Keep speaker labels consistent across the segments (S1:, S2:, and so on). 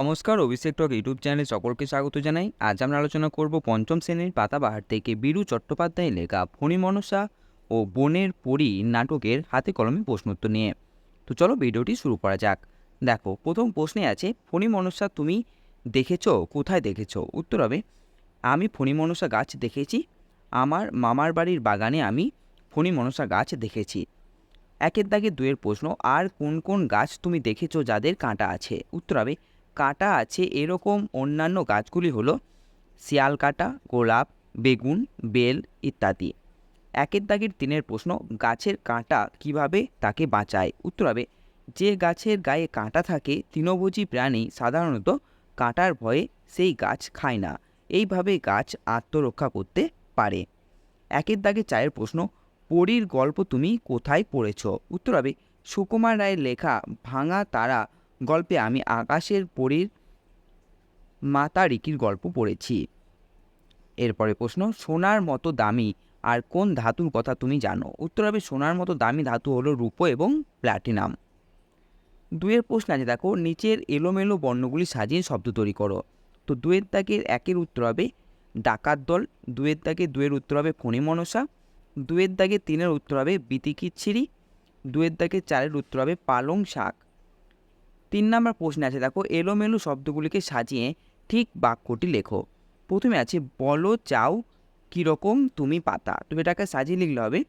S1: নমস্কার, অভিষেক টক ইউটিউব চ্যানেলে সকলকে স্বাগত জানাই। আজ আমরা আলোচনা করব পঞ্চম শ্রেণির পাতাবাহার থেকে বীরু চট্টোপাধ্যায়ের লেখা ফণি মনসা ও বনের পরী নাটকের হাতে কলমে প্রশ্নোত্তর নিয়ে। তো চলো ভিডিওটি শুরু করা যাক। দেখো, প্রথম প্রশ্নে আছে, ফণি মনসা তুমি দেখেছ? কোথায় দেখেছ? উত্তর হবে, আমি ফণি মনসা গাছ দেখেছি। আমার মামার বাড়ির বাগানে আমি ফণি মনসা গাছ দেখেছি। একের দাগে দুয়ের প্রশ্ন, আর কোন কোন গাছ তুমি দেখেছ যাদের কাঁটা আছে? উত্তর হবে কাঁটা আছে এরকম অন্যান্য গাছগুলি হলো শিয়াল কাঁটা, গোলাপ, বেগুন, বেল ইত্যাদি। একের দাগের তিনের প্রশ্ন, গাছের কাঁটা কীভাবে তাকে বাঁচায়? উত্তর হবে, যে গাছের গায়ে কাঁটা থাকে, তৃণভোজী প্রাণী সাধারণত কাঁটার ভয়ে সেই গাছ খায় না। এইভাবে গাছ আত্মরক্ষা করতে পারে। একের দাগে চায়ের প্রশ্ন, পরীর গল্প তুমি কোথায় পড়েছ? উত্তর হবে, সুকুমার রায়ের লেখা ভাঙা তারা গল্পে আমি আকাশের পরীর মাতা রিকির গল্প পড়েছি। এরপরে প্রশ্ন, সোনার মতো দামি আর কোন ধাতুর কথা তুমি জানো? উত্তর হবে, সোনার মতো দামি ধাতু হলো রূপো এবং প্ল্যাটিনাম। দুয়ের প্রশ্ন আছে, দেখো, নিচের এলোমেলো বর্ণগুলি সাজিয়ে শব্দ তৈরি করো। তো দুয়ের দাগের একের উত্তর হবে, ডাকাত দল। দুয়ের দাগে দুয়ের উত্তর হবে, ফণি মনসা। দুয়ের দাগে তিনের উত্তর হবে বিতিকিচ্ছিরি দুয়ের দাগে চারের উত্তর হবে, পালং শাক। তিন নম্বর প্রশ্নে আছে, দেখো, এলোমেলো শব্দগুলিকে সাজিয়ে ঠিক বাক্যটি লেখো। প্রথমে আছে, বলো চাও কীরকম তুমি পাতা। তুমি এটাকে সাজিয়ে লিখলে হবে,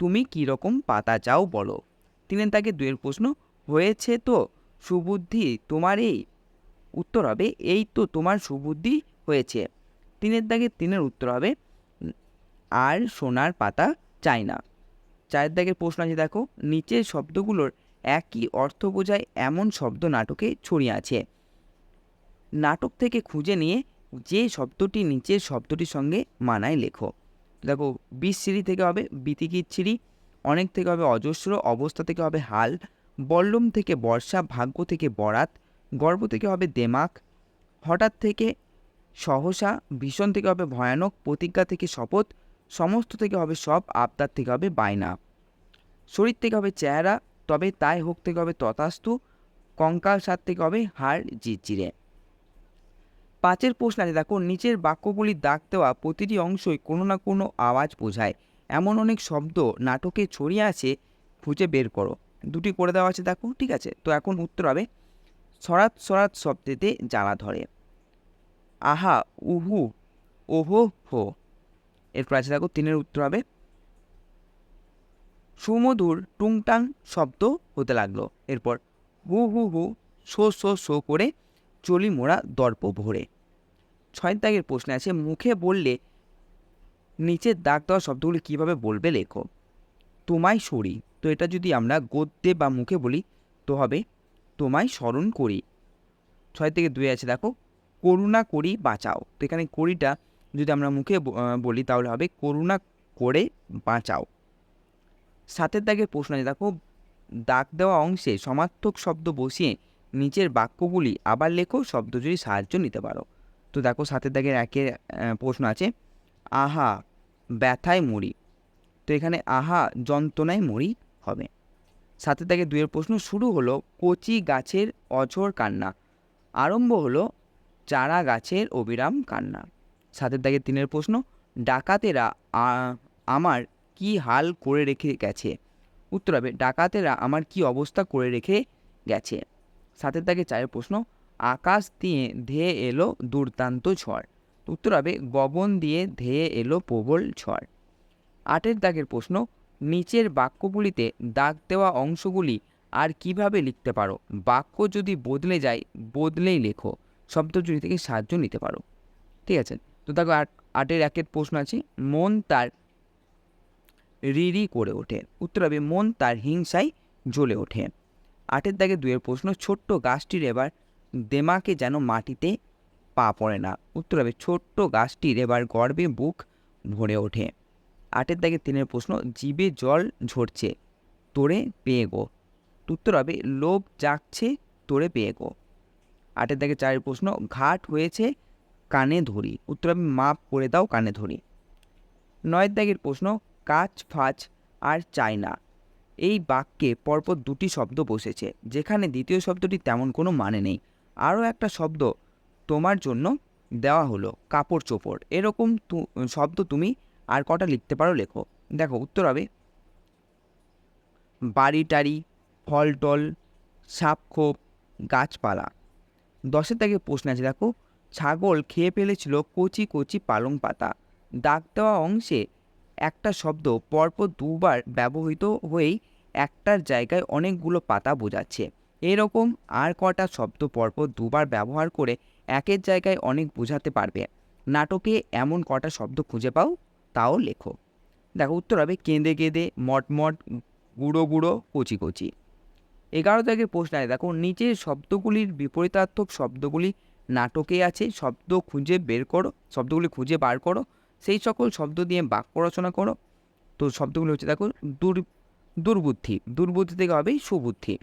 S1: তুমি কীরকম পাতা চাও বলো। তিনের তাকে দুয়ের প্রশ্ন, হয়েছে তো সুবুদ্ধি তোমার এই উত্তর হবে, এই তো তোমার সুবুদ্ধি হয়েছে। তিনের দাগে তিনের উত্তর হবে, আর সোনার পাতা চাই না। চায়ের দাগের প্রশ্ন আছে, দেখো, নিচের শব্দগুলোর একই অর্থ বোঝায় এমন শব্দ নাটকে ছড়িয়ে আছে। নাটক থেকে খুঁজে নিয়ে যে শব্দটি নিচের শব্দটির সঙ্গে মানায় লেখো। দেখো বিচ্ছিরি থেকে হবে বিতিকিচ্ছিরি অনেক থেকে হবে অজস্র, অবস্থা থেকে হবে হাল, বল্লম থেকে বর্ষা, ভাগ্য থেকে বরাত, গর্ব থেকে হবে দেমাক, হঠাৎ থেকে সহসা, ভীষণ থেকে হবে ভয়ানক, প্রতিজ্ঞা থেকে শপথ, সমস্ত থেকে হবে সব, আবদার থেকে হবে বায়না। শরীর থেকে হবে চেহারা তবে তাই হোক থেকে হবে তথাস্তু, কঙ্কাল সাত থেকে হবে হাড় জিরজিরে। পাঁচের প্রশ্ন আছে, দেখো, নিচের বাক্যগুলির দাগ দেওয়া প্রতিটি অংশই কোনো না কোনো আওয়াজ বোঝায়। এমন অনেক শব্দ নাটকে ছড়িয়ে আছে, খুঁজে বের করো। দুটি করে দেওয়া আছে, দেখো, ঠিক আছে? তো এখন উত্তর হবে, সরাত সরাত শব্দেতে জ্বালা ধরে। আহা, উহু, ওহো, হো। এরপর আছে, দেখো, তিনের উত্তর হবে সুমধুর টুংটাং শব্দ হতে লাগল। এরপর হু হু হু শো শো শো করে চলি মোড়া দর্প ভরে। ছয় দাগের প্রশ্নে আছে, মুখে বললে নিচের দাগ দেওয়া শব্দগুলি কীভাবে বলবে লেখো? তোমায় সরি। তো এটা যদি আমরা গদ্যে বা মুখে বলি, তো হবে, তোমায় স্মরণ করি। ছয় থেকে দুই আছে, দেখো, করুণা করি বাঁচাও। তো এখানে করিটা যদি আমরা মুখে বলি তাহলে হবে, করুণা করে বাঁচাও। সাতের দাগের প্রশ্ন আছে। দেখো, দাগ দেওয়া অংশে সমার্থক শব্দ বসিয়ে নিচের বাক্যগুলি আবার লেখো, শব্দ যদি সাহায্য নিতে পারো। তো দেখো, সাতের দাগের একের প্রশ্ন আছে। আহা, ব্যথায় মরি। তো এখানে আহা, যন্ত্রণায় মরি হবে। সাথে থেকে দুয়ের প্রশ্ন শুরু হলো, কচি গাছের অঝোর কান্না। আরম্ভ হলো, চারা গাছের অবিরাম কান্না। সাতের দাগের তিনের প্রশ্ন, ডাকাতেরা আমার কি হাল করে রেখে গেছে? উত্তর হবে, ডাকাতেরা আমার কি অবস্থা করে রেখে গেছে? সাতের দাগে চায়ের প্রশ্ন, আকাশ দিয়ে ধেয়ে এলো দুর্দান্ত ঝড়। উত্তর হবে, গগন দিয়ে ধেয়ে এলো প্রবল ঝড়। আটের দাগের প্রশ্ন, নিচের বাক্যগুলিতে দাগ দেওয়া অংশগুলি আর কীভাবে লিখতে পারো? বাক্য যদি বদলে যায়, বদলেই লেখো। শব্দজুড়ি থেকে সাহায্য নিতে পারো। ঠিক আছে, তো দেখো আট, আটের একের প্রশ্ন আছে, মন তার রিরি করে ওঠে। উত্তর হবে মন তার হিংসায় জ্বলে ওঠে। আটের দাগে দুয়ের প্রশ্ন, ছোট্ট গাছটির এবার দেমাকে যেন মাটিতে পা পড়ে না। উত্তর হবে ছোট্ট গাছটির এবার গর্বে বুক ভরে ওঠে। আটের দাগে তিনের প্রশ্ন জিভে জল ঝরছে, তোরে পেয়ে গো। উত্তর হবে লোভ জাগছে, তোরে পেয়ে গো। আটের দাগে চারের প্রশ্ন, ঘাট হয়েছে কানে ধরি। উত্তর হবে মাপ করে দাও কানে ধরি। নয়ের দাগের প্রশ্ন কাচ ফাচ আর চাই না। এই বাক্যে পরপর দুটি শব্দ বসেছে, যেখানে দ্বিতীয় শব্দটি তেমন কোনো মানে নেই। আরও একটা শব্দ, তোমার জন্য দেওয়া হলো কাপড় চোপড়। এরকম শব্দ তুমি আর কটা লিখতে পারো লেখো। দেখো, উত্তর হবে, বাড়ি টাড়ি, ফল টল সাপখোপ গাছপালা। দশের থেকে প্রশ্ন আছে, দেখো, ছাগল খেয়ে ফেলেছিল কচি কচি পালং পাতা। দাগ দেওয়া অংশে একটা শব্দ পরপর দুবার ব্যবহৃত হয়েই একটার জায়গায় অনেকগুলো পাতা বোঝাচ্ছে। এরকম আর কটা শব্দ পরপর দুবার ব্যবহার করে একের জায়গায় অনেক বোঝাতে পারবে। নাটকে এমন কটা শব্দ খুঁজে পাও? তাও লেখো। দেখো উত্তর হবে কেঁদে কেঁদে মটমট গুঁড়ো গুঁড়ো, কচি কচি। এগারো প্রশ্ন আছে দেখো, নিচের শব্দগুলির বিপরীতার্থক শব্দগুলি নাটকে আছে। শব্দ খুঁজে বের করো, শব্দগুলি খুঁজে বার করো। সেই সকল শব্দ দিয়ে বাক্য রচনা করো। তো শব্দগুলো হচ্ছে দেখো দুর, দুর্বুদ্ধি। দুর্বুদ্ধি থেকে হবে সুবুদ্ধি।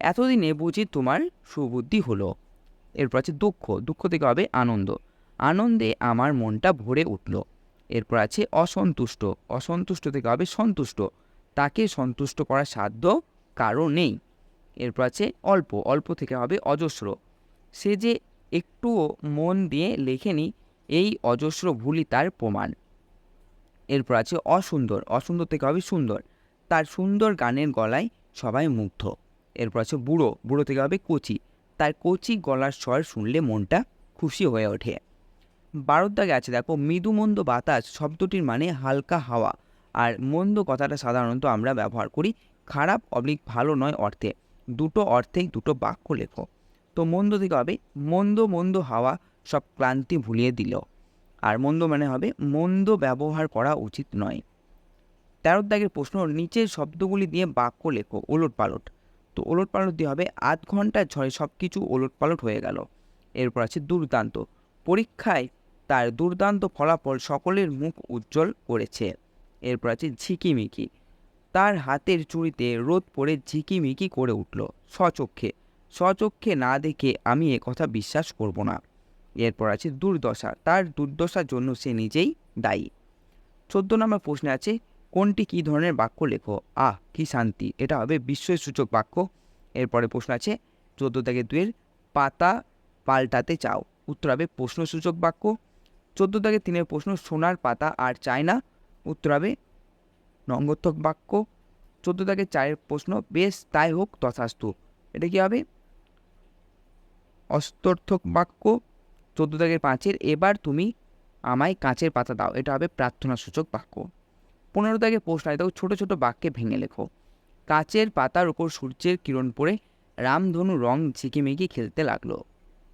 S1: এতদিনে বুঝি তোমার সুবুদ্ধি হলো। এরপর আছে দুঃখ। দুঃখ থেকে হবে আনন্দ। আনন্দে আমার মনটা ভরে উঠল। এরপর আছে অসন্তুষ্ট। অসন্তুষ্ট থেকে হবে সন্তুষ্ট। তাকে সন্তুষ্ট করার সাধ্য কারও নেই। এরপর আছে অল্প। অল্প থেকে হবে অজস্র। সে যে একটুও মন দিয়ে লেখেনি এই অজস্র ভুলই তার প্রমাণ। এরপর আছে অসুন্দর। অসুন্দর থেকে হবে সুন্দর। তার সুন্দর গানের গলায় সবাই মুগ্ধ। এরপর আছে বুড়ো। বুড়ো থেকে হবে কচি। তার কচি গলার স্বর শুনলে মনটা খুশি হয়ে ওঠে। বারোর দাগে আছে, দেখো, মৃদু মন্দ বাতাস শব্দটির মানে হালকা হাওয়া। আর মন্দ কথাটা সাধারণত আমরা ব্যবহার করি খারাপ, অবলিক, ভালো নয় অর্থে। দুটো অর্থেই দুটো বাক্য লেখো। তো মন্দ থেকে হবে মন্দ মন্দ হাওয়া সব ক্লান্তি ভুলিয়ে দিল। আর মন্দ মানে হবে মন্দ ব্যবহার করা উচিত নয়। তেরোর দাগের প্রশ্ন, নিচের শব্দগুলি দিয়ে বাক্য লেখো ওলট পালট তো ওলট পালট দিয়ে হবে, আধ ঘণ্টার ঝড়ে সব কিছু ওলট পালট হয়ে গেল। এরপর আছে দুর্দান্ত। পরীক্ষায় তার দুর্দান্ত ফলাফল সকলের মুখ উজ্জ্বল করেছে। এরপর আছে ঝিকিমিকি। তার হাতের চুড়িতে রোদ পড়ে ঝিকিমিকি করে উঠল, স্বচক্ষে। স্বচক্ষে না দেখে আমি কথা বিশ্বাস করব না। এরপর আছে দুর্দশা। তার দুর্দশার জন্য সে নিজেই দায়ী। চোদ্দ নম্বর প্রশ্নে আছে, কোনটি কী ধরনের বাক্য লেখো? আহ, কি শান্তি। এটা হবে বিস্ময়সূচক বাক্য। এরপরে প্রশ্ন আছে, চোদ্দ থেকে দুয়ের পাতা পাল্টাতে চাও। উত্তর হবে প্রশ্নসূচক বাক্য। চোদ্দ থেকে তিনের প্রশ্ন, সোনার পাতা আর চায় না। উত্তর হবে নঙ্গর্থক বাক্য। চোদ্দ থেকে চারের প্রশ্ন, বেশ, তাই হোক, তথাস্তু। এটা কী হবে? অস্তর্থক বাক্য। চোদ্দ থেকে পাঁচের এবার তুমি আমায় কাঁচের পাতা দাও। এটা হবে প্রার্থনাসূচক বাক্য। পনেরো থেকে প্রশ্ন দেখো, ছোটো ছোটো বাক্যে ভেঙে লেখো। কাচের পাতার উপর সূর্যের কিরণ পড়ে রামধনু রং ঝিকিমিকি খেলতে লাগল।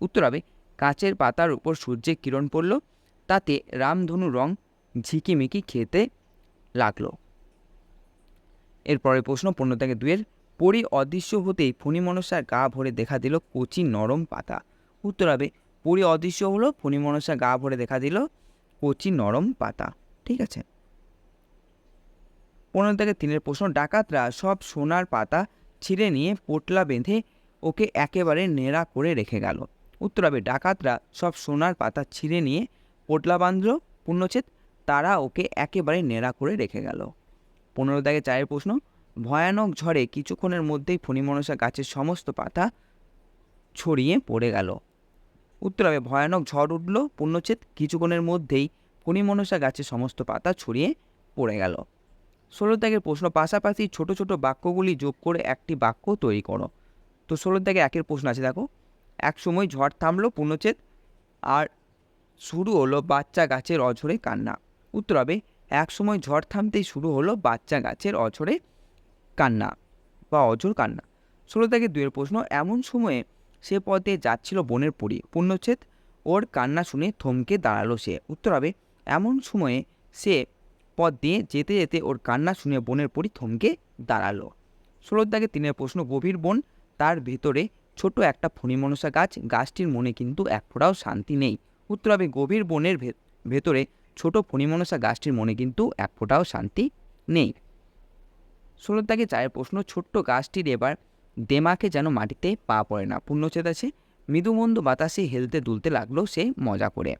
S1: উত্তর হবে, কাচের পাতার উপর সূর্যের কিরণ পড়ল, তাতে রামধনু রং ঝিকিমিকি খেতে লাগল। এরপরে প্রশ্ন, পনেরো থেকে দুয়ের পরি অদৃশ্য হতেই ফণিমনসার গা ভরে দেখা দিল কচি নরম পাতা। উত্তর হবে পরি অদৃশ্য হলো ফণিমনসা গা ভরে দেখা দিল কচি নরম পাতা। ঠিক আছে? পনেরো থেকে তিনের প্রশ্ন, ডাকাতরা সব সোনার পাতা ছিঁড়ে নিয়ে পোটলা বেঁধে ওকে একেবারে নেড়া করে রেখে গেল। উত্তর হবে, ডাকাতরা সব সোনার পাতা ছিঁড়ে নিয়ে পোটলা বাঁধল, পূর্ণচ্ছেদ, তারা ওকে একেবারে নেড়া করে রেখে গেল। পনেরো থেকে চারের প্রশ্ন, ভয়ানক ঝড়ে কিছুক্ষণের মধ্যেই ফণিমনসা গাছের সমস্ত পাতা ছড়িয়ে পড়ে গেল। উত্তর হবে ভয়ানক ঝড় উঠল, পূর্ণচ্ছেদ কিছুক্ষণের মধ্যেই ফণিমনসা গাছের সমস্ত পাতা ছড়িয়ে পড়ে গেল। ষোলো দাগের প্রশ্ন পাশাপাশি ছোট ছোট বাক্যগুলি যোগ করে একটি বাক্য তৈরি করো। তো ষোলো দাগে একের প্রশ্ন আছে, দেখো। এক সময় ঝড় থামলো, পূর্ণচ্ছেদ, আর শুরু হলো বাচ্চা গাছের অঝরে কান্না। উত্তর হবে এক সময় ঝড় থামতেই শুরু হলো বাচ্চা গাছের অঝরে কান্না বা অঝর কান্না। ষোলো থেকে দুয়ের প্রশ্ন, এমন সময়ে সে পথে যাচ্ছিল বনের পরি। পূর্ণচ্ছেদ, ওর কান্না শুনে থমকে দাঁড়াল সে। উত্তর হবে, এমন সময়ে সে পথ দিয়ে যেতে যেতে ওর কান্না শুনে বনের পরি থমকে দাঁড়াল। ষোলোর দাগে তিনের প্রশ্ন, গভীর বন, তার ভেতরে ছোট একটা ফণিমনসা গাছ, গাছটির মনে কিন্তু এক ফোঁটাও শান্তি নেই। উত্তর হবে, গভীর বনের ভেতরে ছোট ফণিমনসা গাছটির মনে কিন্তু এক ফোঁটাও শান্তি নেই। ষোলোর দাগে চায়ের প্রশ্ন, ছোট্ট গাছটির এবার দেমাকে যেন মাটিতে পা পড়ে না। পূর্ণচ্ছেদ আছে মৃদুমন্দ বাতাসে হেলতে দুলতে লাগল সে মজা করে।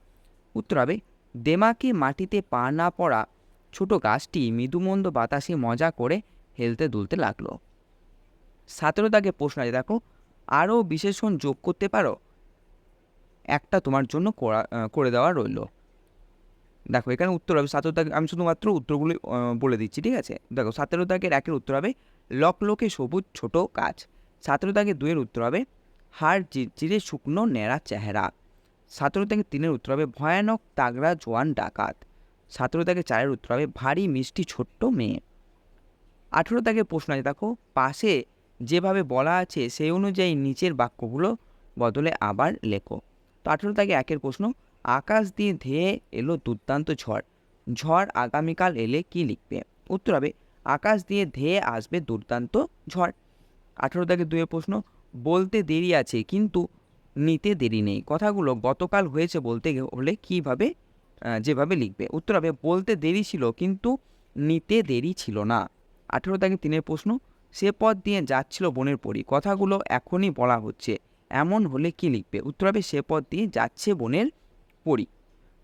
S1: উত্তর হবে, দেমাকে মাটিতে পা না পড়া ছোট গাছটি মৃদুমন্দ বাতাসে মজা করে হেলতে দুলতে লাগল। সতেরো দাগে প্রশ্ন আছে, দেখো, আরও বিশেষণ যোগ করতে পারো? একটা তোমার জন্য করা করে দেওয়া রইল। দেখো, এখানে উত্তর হবে সতেরো দাগ আমি শুধুমাত্র উত্তরগুলি বলে দিচ্ছি, ঠিক আছে? দেখো, সতেরো দাগের একের উত্তর হবে লকলকে সবুজ ছোট কাজ সতেরো দাগের দুইয়ের উত্তর হবে হাড় চিরচিরে শুকনো ন্যাড়া চেহারা। সতেরো দাগের তিনের উত্তর হবে ভয়ানক তাগড়া জোয়ান ডাকাত। সতেরো দাগের চারের উত্তর হবে ভারী মিষ্টি ছোট্ট মেয়ে। আঠেরো দাগের প্রশ্ন আছে, দেখো, পাশে যেভাবে বলা আছে সেই অনুযায়ী নিচের বাক্যগুলো বদলে আবার লেখো। তো আঠেরো দাগে একের প্রশ্ন আকাশ দিয়ে ধেয়ে এলো দুর্দান্ত ঝড়। ঝড় আগামীকাল এলে কি লিখবে? উত্তর হবে, আকাশ দিয়ে ধেয়ে আসবে দুর্দান্ত ঝড়। আঠেরো দাগে দুয়ের প্রশ্ন, বলতে দেরি আছে কিন্তু নিতে দেরি নেই। কথাগুলো গতকাল হয়েছে বলতে হলে কীভাবে যেভাবে লিখবে। উত্তর হবে, বলতে দেরি ছিল কিন্তু নিতে দেরি ছিল না। আঠেরো দাগে তিনের প্রশ্ন, সে পথ দিয়ে যাচ্ছিল বনের পরি কথাগুলো এখনই বলা হচ্ছে, এমন হলে কি লিখবে? উত্তর হবে, সে পথ দিয়ে যাচ্ছে বনের পরি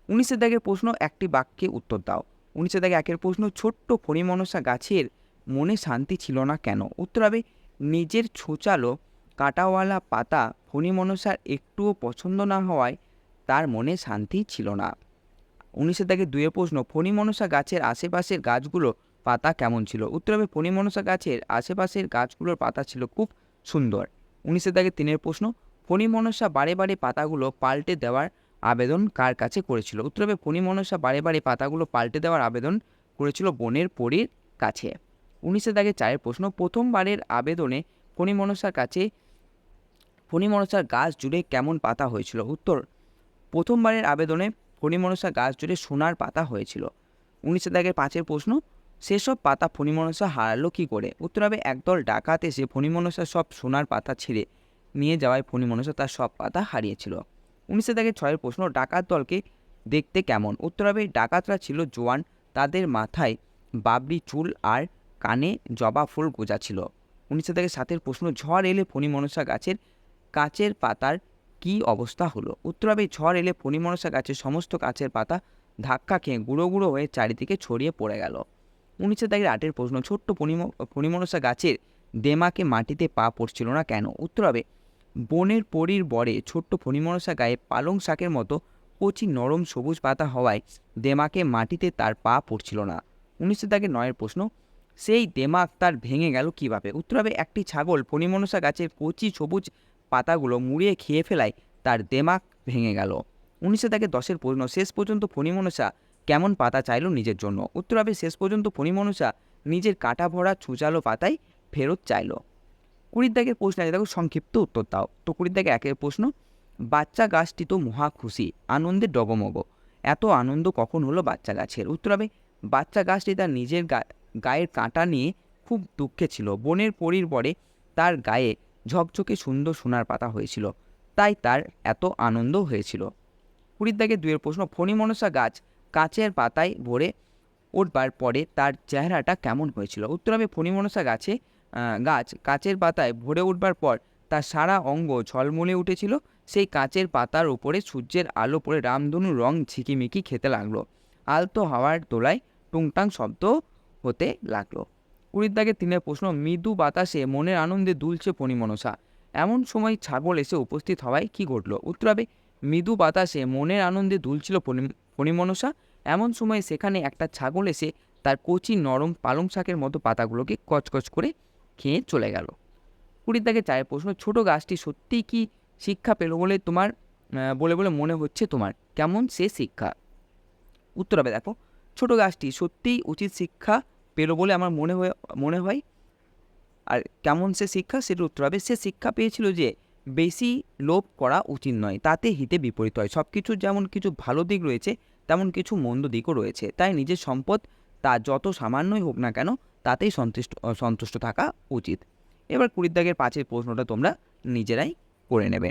S1: উনিশের দাগের প্রশ্ন একটি বাক্যে উত্তর দাও। উনিশের দাগে একের প্রশ্ন, ছোট্ট ফণিমনসা গাছের মনে শান্তি ছিল না কেন? উত্তর হবে, নিজের ছোচালো কাটাওয়ালা পাতা ফণিমনসার একটুও পছন্দ না হওয়ায় তার মনে শান্তি ছিল না। উনিশের দাগে দুয়ে প্রশ্ন ফণিমনসা গাছের আশেপাশের গাছগুলো পাতা কেমন ছিল? উত্তর হবে ফণিমনসা গাছের আশেপাশের গাছগুলোর পাতা ছিল খুব সুন্দর। উনিশের দাগে তিনের প্রশ্ন ফণিমনসা বারে বারে পাতাগুলো পাল্টে দেওয়ার আবেদন কার কাছে করেছিল? উত্তর হবে ফণিমনসা বারে বারে পাতাগুলো পাল্টে দেওয়ার আবেদন করেছিল বনের পরীর কাছে। উনিশের দাগে চারের প্রশ্ন, প্রথমবারের আবেদনে ফণিমনসার কাছে ফণিমনসার গাছ জুড়ে কেমন পাতা হয়েছিল? উত্তর, প্রথমবারের আবেদনে ফণিমনসা গাছ জুড়ে সোনার পাতা হয়েছিল। উনিশের দাগের পাঁচের প্রশ্ন, সেসব পাতা ফণিমনসা হারালো কী করে? উত্তর হবে, একদল ডাকাত এসে ফণিমনসা সব সোনার পাতা ছিঁড়ে নিয়ে যাওয়ায় ফণিমনসা তার সব পাতা হারিয়েছিল। উনিশের দাগের ছয়ের প্রশ্ন, ডাকাত দলকে দেখতে কেমন? উত্তর হবে, ডাকাতরা ছিল জোয়ান, তাদের মাথায় বাবরি চুল আর কানে জবা ফুল গোজা ছিল। উনিশের দাগের সাতের প্রশ্ন, ঝড় এলে ফণিমনসা গাছের কাচের পাতার কী অবস্থা হলো? উত্তর হবে, ঝড় এলে ফণিমনসা গাছের সমস্ত গাছের পাতা ধাক্কা খেয়ে গুঁড়ো গুঁড়ো হয়ে চারিদিকে ছড়িয়ে পড়ে গেল। উনিশের দাগের আটের প্রশ্ন, ছোট্ট ফণিম, ফণিমনসা গাছের দেমাকে মাটিতে পা পড়ছিল না কেন? উত্তর হবে বনের পরীর বরে ছোট্ট ফণিমনসা গায়ে পালং শাকের মতো কচি নরম সবুজ পাতা হওয়ায় দেমাকে মাটিতে তার পা পড়ছিল না। উনিশের তাকে নয়ের প্রশ্ন, সেই দেমাক তার ভেঙে গেল কীভাবে? উত্তর হবে, একটি ছাগল ফণিমনসা গাছের কচি সবুজ পাতাগুলো মুড়িয়ে খেয়ে ফেলায় তার দেমাক ভেঙে গেল। উনিশে তাকে দশের প্রশ্ন, শেষ পর্যন্ত ফণিমনসা কেমন পাতা চাইল নিজের জন্য? উত্তর হবে, শেষ পর্যন্ত ফণিমনসা নিজের কাটা ভরা ছুচালো পাতায় ফেরত চাইলো। কুড়ির দাগের প্রশ্ন আছে। দেখো সংক্ষিপ্ত উত্তর দাও। তো কুড়ির দাগে একের প্রশ্ন বাচ্চা গাছটি তো মহা খুশি আনন্দে ডগমগ। এত আনন্দ কখন হলো বাচ্চা গাছের? উত্তর হবে বাচ্চা গাছটি তার নিজের গায়ের কাঁটা নিয়ে খুব দুঃখে ছিল। বনের পরির পরে তার গায়ে ঝকঝকে সুন্দর সোনার পাতা হয়েছিল। তাই তার এত আনন্দ হয়েছিল। কুড়ির দাগে দুয়ের প্রশ্ন ফণিমনসা গাছ কাচের পাতায় ভরে উঠবার পরে তার চেহারাটা কেমন হয়েছিল? উত্তর হবে ফণিমনসা গাছে আহ, গাছ। কাচের পাতায় ভরে উঠবার পর তার সারা অঙ্গ ঝলমলে উঠেছিল। সেই কাচের পাতার উপরে সূর্যের আলো পড়ে রামধনু রং ঝিকিমিকি খেতে লাগল। আলতো হাওয়ার দোলায় টুংটাং শব্দ হতে লাগল। কুড়ির দাগে তিনের প্রশ্ন, মৃদু বাতাসে মনের আনন্দে দুলছে ফণিমনসা এমন সময় ছাগল এসে উপস্থিত হওয়ায় কি ঘটলো? উত্তর হবে, মৃদু বাতাসে মনের আনন্দে দুলছিল ফণি- ফণিমনসা এমন সময় সেখানে একটা ছাগল এসে তার কচি নরম পালং শাকের মতো পাতাগুলোকে কচকচ করে খেয়ে চলে গেল। কুড়ির দাগে চায়ের প্রশ্ন, ছোট গাছটি সত্যিই কি শিক্ষা পেল বলে তোমার বলে বলে মনে হচ্ছে তোমার? কেমন সে শিক্ষা? উত্তর হবে, দেখো, ছোট গাছটি সত্যিই উচিত শিক্ষা পেল বলে আমার মনে হয়ে, মনে হয়? আর কেমন সে শিক্ষা? সেটা উত্তর হবে, সে শিক্ষা পেয়েছিল যে বেশি লোভ করা উচিত নয়, তাতে হিতে বিপরীত হয়। সব কিছুর যেমন কিছু ভালো দিক রয়েছে, তেমন কিছু মন্দ দিকও রয়েছে। তাই নিজের সম্পদ তা যত সামান্যই হোক না কেন তাতেই সন্তুষ্ট সন্তুষ্ট থাকা উচিত। এবার কুড়ির দাগের পাঁচের প্রশ্নটা তোমরা নিজেরাই করে নেবে।